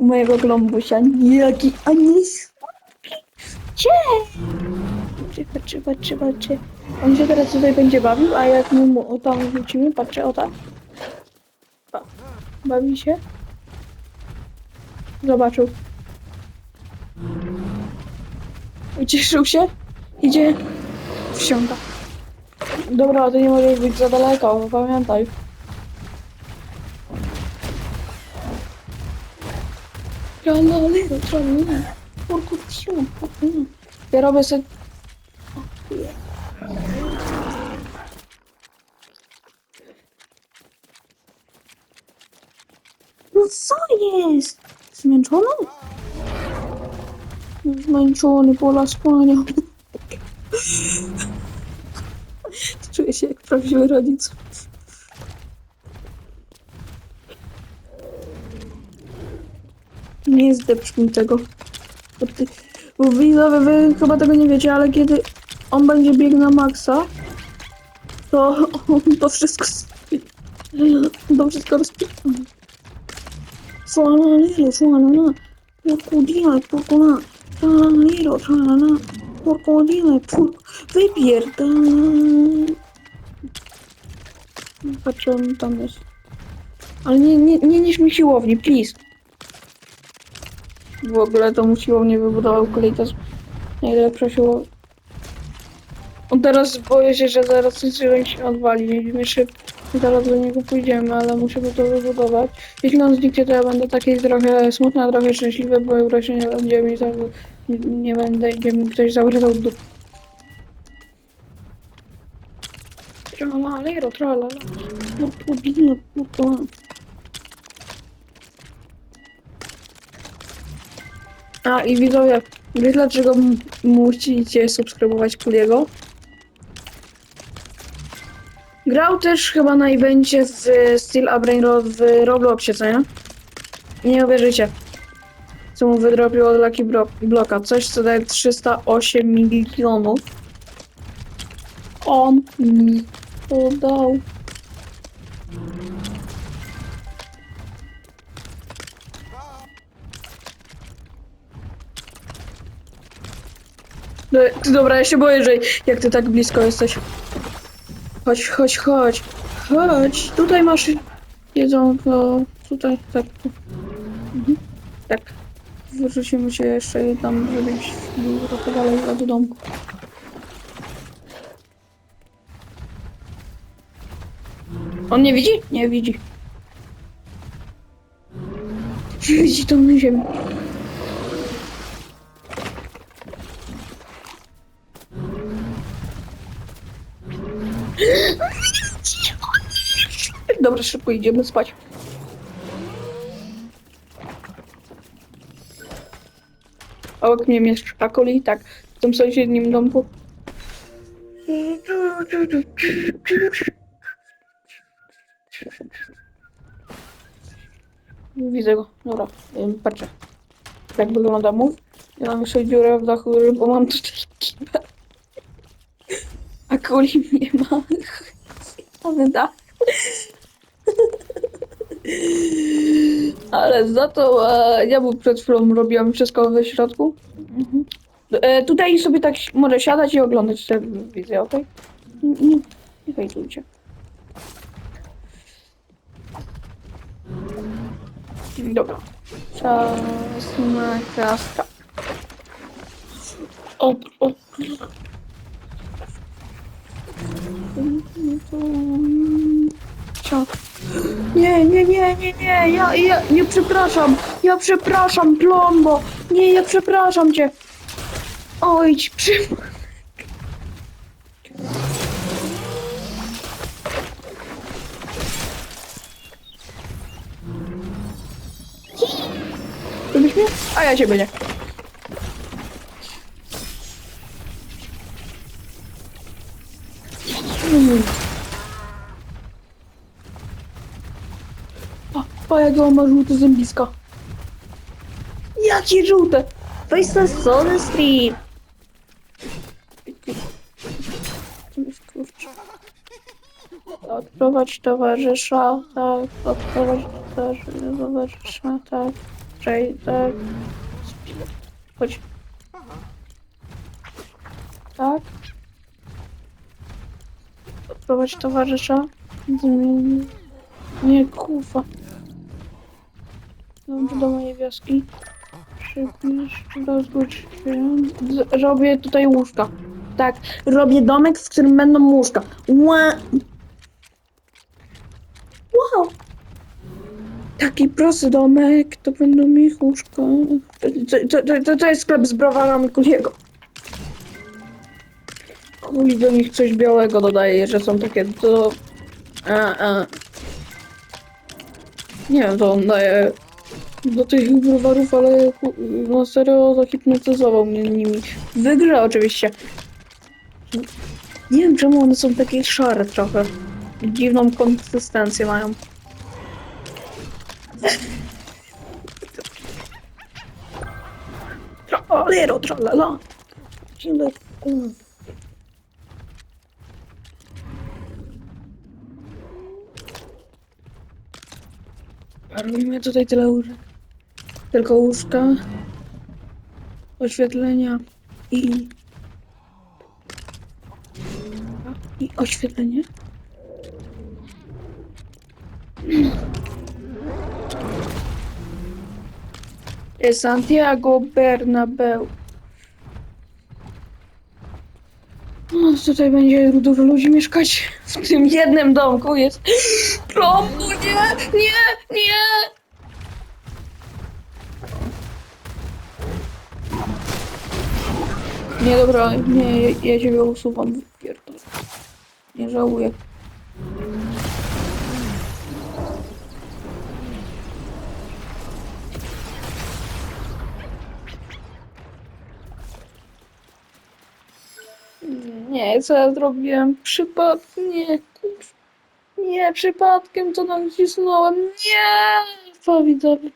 mojego glombusia. Jaki ani Gdzie? Patrzcie, patrzcie, patrzcie, patrzcie. On się teraz tutaj będzie bawił, a jak my mu o tam wrócimy, patrzcie, o. Pa. Bawi się. Zobaczył. Ucieszył się. Idzie. Wsiąka. Dobra, to nie może być za daleko, pamiętaj. Tralala, tralala. Kurku, siu, kurku. Ja robię sobie... No co jest? Zmęczony? Zmęczony, pola spania. Czuję się jak prawdziwy rodzic. Nie zdepcz tego. Bo, ty, bo widzowie, wy chyba tego nie wiecie, ale kiedy on będzie biegł na maksa, to on to wszystko to wszystko rozpiewa. Tralalero, tralala, krokodile, kurkula, tralalero, tralala, krokodile, pur, wypierdalaj. Patrzę, tam jest. Ale nie, nie, nie niż mi siłowni, please. W ogóle to mu siłownię wybudował kolejka z najlepsza siłownia. On teraz boję się, że zaraz coś się odwali. My się zaraz do niego pójdziemy, ale musimy to wybudować. Jeśli on zniknie, to ja będę taki trochę smutna, trochę szczęśliwy, bo wreszcie nie będzie mi tak, nie, nie będę, gdzie mi ktoś zawracał dup. Tralalero, tralala. Purpurina, purpura. A i widzowie, wiesz dlaczego musicie subskrybować Kuliego? Grał też chyba na evencie z Steel a Brain Rot w Robloxie, co nie? Nie uwierzycie. Co mu wydropił od Lucky Bloka. Coś, co daje 308 milionów. On mi to No, ty, dobra, ja się boję, że jak ty tak blisko jesteś. Chodź, chodź, chodź. Chodź, tutaj masz jedzonko. Tutaj, tak. Mhm. Tak. Wyrzucimy cię jeszcze tam, żebyś był trochę dalej od domku. On nie widzi? Nie widzi. Widzi tą na Dobra, szybko idziemy spać. Obok mnie mieszka Koli, tak, w tym sąsiednim domku. Widzę go, dobra, patrzę. Jak wygląda mu. Ja mam jeszcze dziurę w dachu, bo mam tutaj kibę. A Koli nie ma. Ale dach. Ale za to e, ja mu przed chwilą robiłam wszystko we środku. Mhm. E, tutaj sobie tak może siadać i oglądać telewizję, okej? Nie, nie, nie hejtujcie. Dobra. Czas na kraska. O, o. Co? Nie, nie, nie, nie, nie, ja, ja, nie przepraszam, ja przepraszam, Plombo, nie, ja przepraszam cię. Oj, przy... Lubisz mnie? A ja ciebie nie. Pa, jak on ma żółte zębiska. Jakie żółte? Weź na Soda Stream. Odprowadź towarzysza, tak. Odprowadź towarzysza, tak. Czekaj, tak. Chodź. Tak. Odprowadź towarzysza. Zmień. Nie, kufa. Dobrze, do mojej wioski. Przybliż, rozgódź się. Robię tutaj łóżka. Tak, robię domek, w którym będą łóżka. Ła... Wow! Taki prosty domek, to będą mi łóżka. To, to, to, to jest sklep z browarami Kuliego. Kuli do nich coś białego dodaje, że są takie do... A, a. Nie wiem, to on daje do tych browarów, ale no serio zahipnotyzował mnie nimi. W grze oczywiście. Nie wiem czemu one są takie szare trochę. Dziwną konsystencję mają. Tralero, tralala. Dziwne, mm. Robimy tutaj tyle łóżek. Tylko łóżka, oświetlenia i... I oświetlenie. Santiago Bernabeu. Tutaj będzie dużo ludzi mieszkać. W tym jednym domku jest. Promu, nie, nie, nie! Nie, dobra, nie, ja, ja ciebie usuwam. Nie żałuję. Nie, co ja zrobiłem? Przypadkiem, nie, przypadkiem to nacisnąłem. Nie! Po widzowie,